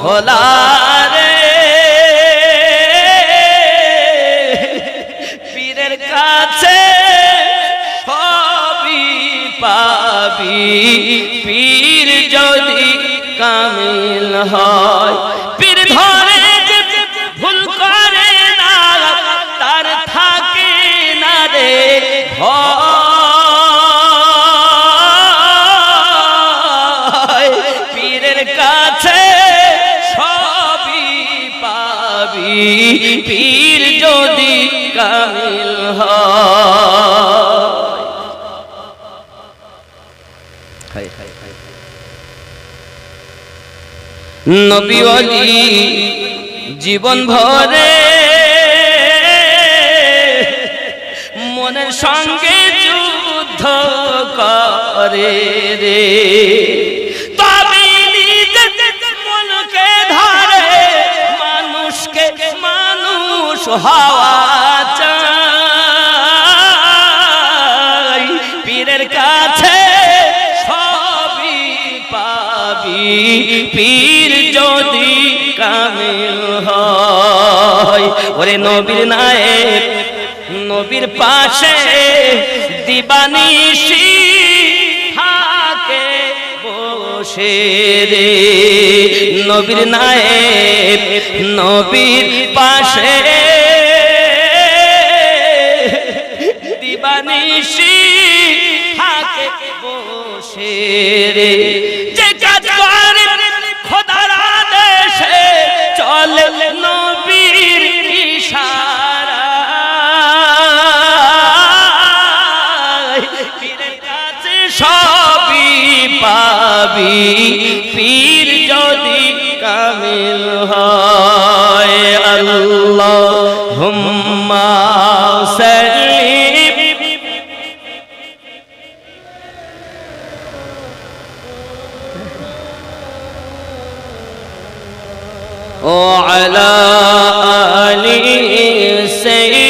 ভোলা রে পীরের কাছে সবই পাবি। পীর যদি কামিল হয় পীর যদি কামিল হয়। নবী জীবন ভরে মনের সঙ্গে যুদ্ধ করে রে। হওয়া চাই পীরের কাছে সবই পাবি। পীর যদি কামিল হয় নবীর নায়েব নবীর পাশে দিবানিশি থাকে বসে রে। নবীর নায়েব নবীর পাশে দিবানিশি থাকে বসে রে। যে কাজ করে খোদার আদেশে চলে নবীর ইশারায় পীরের কাছে সবই পাবি, পীর যদি কামিল হয়। وعلى آل سيدنا